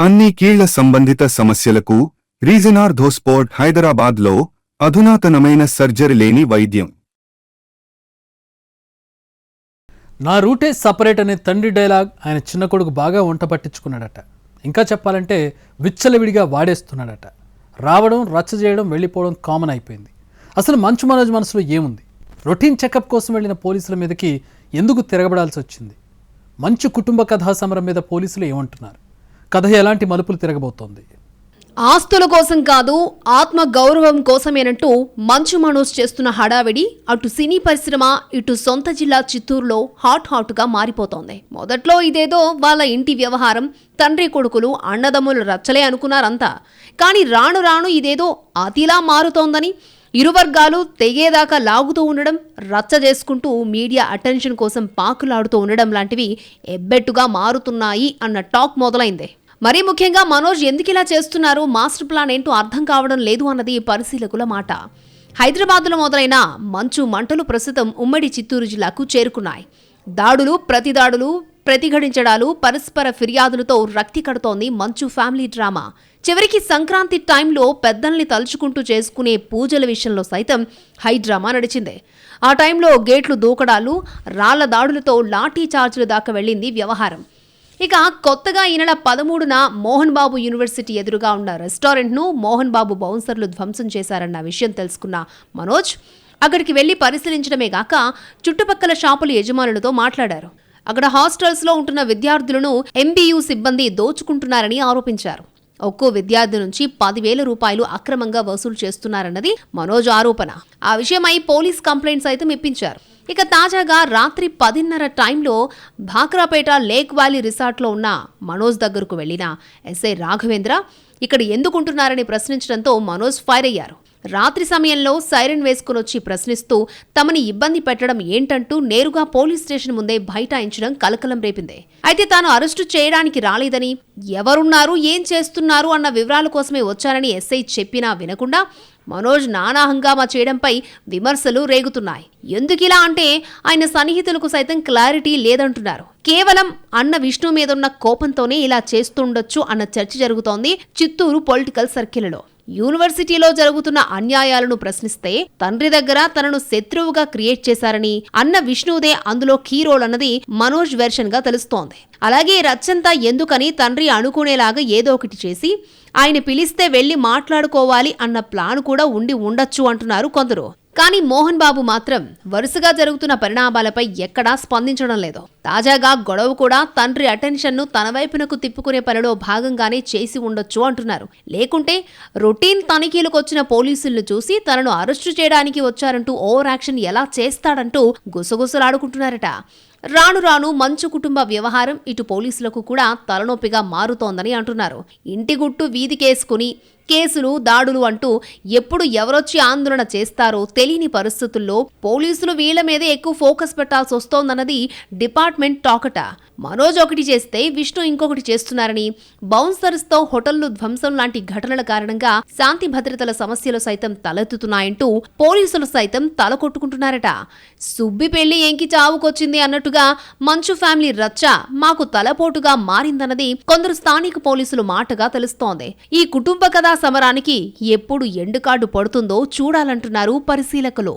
అన్ని కీళ్ళ సంబంధిత సమస్యలకు రీజనార్ధోస్పోర్ట్ హైదరాబాద్లో అధునాతనమైన సర్జరీ లేని వైద్యం. నా రూటే సపరేట్ అనే తండ్రి డైలాగ్ ఆయన చిన్న కొడుకు బాగా వంట పట్టించుకున్నాడట. ఇంకా చెప్పాలంటే విచ్చలవిడిగా వాడేస్తున్నాడట. రావడం రచ్చ చేయడం వెళ్ళిపోవడం కామన్ అయిపోయింది. అసలు మంచు మనోజ్ మనసులో ఏముంది? రొటీన్ చెకప్ కోసం వెళ్ళిన పోలీసుల మీదకి ఎందుకు తిరగబడాల్సి వచ్చింది? మంచు కుటుంబ కథా సమరం మీద పోలీసులు ఏమంటున్నారు? కథ ఎలాంటి మలుపులు తిరగబోతోంది? ఆస్తుల కోసం కాదు ఆత్మ గౌరవం కోసమేనంటూ మంచు మనోజ్ చేస్తున్న హడావిడి అటు సినీ పరిశ్రమ ఇటు సొంత జిల్లా చిత్తూరులో హాట్ హాట్గా మారిపోతోంది. మొదట్లో ఇదేదో వాళ్ళ ఇంటి వ్యవహారం తండ్రి కొడుకులు అన్నదమ్ములు రచ్చలే అనుకున్నారంతా. కానీ రాను రాను ఇదేదో అతిలా మారుతోందని ఇరు వర్గాలు తెగేదాకా లాగుతూ ఉండడం రచ్చ చేసుకుంటూ మీడియా అటెన్షన్ కోసం పాకులాడుతూ ఉండడం లాంటివి ఎబ్బెట్టుగా మారుతున్నాయి అన్న టాక్ మొదలైంది. మరీ ముఖ్యంగా మనోజ్ ఎందుకు ఇలా చేస్తున్నారు? మాస్టర్ ప్లాన్ ఏంటో అర్థం కావడం లేదు అన్నది పరిశీలకుల మాట. హైదరాబాద్లో మొదలైన మంచు మంటలు ప్రస్తుతం ఉమ్మడి చిత్తూరు జిల్లాకు చేరుకున్నాయి. దాడులు ప్రతిదాడులు ప్రతిఘటించడాలు పరస్పర ఫిర్యాదులతో రక్తి కడుతోంది మంచు ఫ్యామిలీ డ్రామా. చివరికి సంక్రాంతి టైంలో పెద్దల్ని తలుచుకుంటూ చేసుకునే పూజల విషయంలో సైతం హై డ్రామా నడిచింది. ఆ టైంలో గేట్లు దూకడాలు రాళ్ళ దాడులతో లాఠీ చార్జీల దాకా వెళ్ళింది వ్యవహారం. ఇక కొత్తగా ఈ నెల పదమూడున మోహన్ బాబు యూనివర్సిటీ ఎదురుగా ఉన్న రెస్టారెంట్ను మోహన్ బాబు బౌన్సర్లు ధ్వంసం చేశారన్న విషయం తెలుసుకున్న మనోజ్ అక్కడికి వెళ్ళి పరిశీలించడమే గాక చుట్టుపక్కల షాపుల యజమానులతో మాట్లాడారు. అక్కడ హాస్టల్స్లో ఉంటున్న విద్యార్థులను ఎంబీయూ సిబ్బంది దోచుకుంటున్నారని ఆరోపించారు. ఒక్కో విద్యార్థి నుంచి పదివేల రూపాయలు అక్రమంగా వసూలు చేస్తున్నారన్నది మనోజ్ ఆరోపణ. ఆ విషయమై పోలీస్ కంప్లైంట్స్ అయితే మెప్పించారు ఇక తాజాగా రాత్రి పదిన్నర టైంలో భాక్రాపేట లేక్ వ్యాలీ రిసార్ట్లో ఉన్న మనోజ్ దగ్గరకు వెళ్ళిన ఎస్ఐ రాఘవేంద్ర ఇక్కడ ఎందుకుంటున్నారని ప్రశ్నించడంతో మనోజ్ ఫైర్ అయ్యారు. రాత్రి సమయంలో సైరన్ వేసుకుని వచ్చి ప్రశ్నిస్తూ తమని ఇబ్బంది పెట్టడం ఏంటంటూ నేరుగా పోలీస్ స్టేషన్ ముందే బైఠాయించడం కలకలం రేపింది. అయితే తాను అరెస్టు చేయడానికి రాలేదని ఎవరున్నారు ఏం చేస్తున్నారు అన్న వివరాల కోసమే వచ్చారని ఎస్ఐ చెప్పినా వినకుండా మనోజ్ నానా హంగామా చేయడంపై విమర్శలు రేగుతున్నాయి. ఎందుకిలా అంటే ఆయన సన్నిహితులకు సైతం క్లారిటీ లేదంటున్నారు. కేవలం అన్న విష్ణు మీదున్న కోపంతోనే ఇలా చేస్తుండొచ్చు అన్న చర్చ జరుగుతోంది చిత్తూరు పొలిటికల్ సర్కిల్లో. యూనివర్సిటీలో జరుగుతున్న అన్యాయాలను ప్రశ్నిస్తే తండ్రి దగ్గర తనను శత్రువుగా క్రియేట్ చేశారని అన్న విష్ణువుదే అందులో కీ రోల్ అన్నది మనోజ్ వెర్షన్గా తెలుస్తోంది. అలాగే రచ్చంతా ఎందుకని తండ్రి అనుకునేలాగా ఏదో ఒకటి చేసి ఆయన పిలిస్తే వెళ్ళి మాట్లాడుకోవాలి అన్న ప్లాన్ కూడా ఉండి ఉండొచ్చు అంటున్నారు కొందరు. కానీ మోహన్ బాబు మాత్రం వరుసగా జరుగుతున్న పరిణామాలపై ఎక్కడా స్పందించడం లేదు. తాజాగా గొడవ కూడా తండ్రి అటెన్షన్ను తన వైపునకు తిప్పుకునే పనిలో భాగంగానే చేసి ఉండొచ్చు అంటున్నారు. లేకుంటే రొటీన్ తనిఖీలకు వచ్చిన పోలీసులను చూసి తనను అరెస్టు చేయడానికి వచ్చారంటూ ఓవర్ యాక్షన్ ఎలా చేస్తాడంటూ గుసగుసలాడుకుంటున్నారట. రాను రాను మంచు కుటుంబ వ్యవహారం ఇటు పోలీసులకు కూడా తలనొప్పిగా మారుతోందని అంటున్నారు. ఇంటి గుట్టు వీధికేసుకుని కేసులు దాడులు అంటూ ఎప్పుడు ఎవరొచ్చి ఆందోళన చేస్తారో తెలియని పరిస్థితుల్లో పోలీసులు వీళ్ళ మీదే ఎక్కువ ఫోకస్ పెట్టాల్సి వస్తోందన్నది అపార్ట్మెంట్ టాకట మనోజ్ ఒకటి చేస్తే విష్ణు ఇంకొకటి చేస్తున్నారని బౌన్సర్స్తో హోటళ్ళు ధ్వంసం లాంటి ఘటనల కారణంగా శాంతి భద్రతల సమస్యలు సైతం తలెత్తుతున్నాయంటూ పోలీసులు సైతం తల కొట్టుకుంటున్నారట సుబ్బి పెళ్ళి ఎంకి చావుకొచ్చింది అన్నట్టుగా మంచు ఫ్యామిలీ రచ్చ మాకు తలపోటుగా మారిందన్నది కొందరు స్థానిక పోలీసులు మాటగా తెలుస్తోంది. ఈ కుటుంబ కథా సమరానికి ఎప్పుడు ఎండు కార్డు పడుతుందో చూడాలంటున్నారు పరిశీలకులు.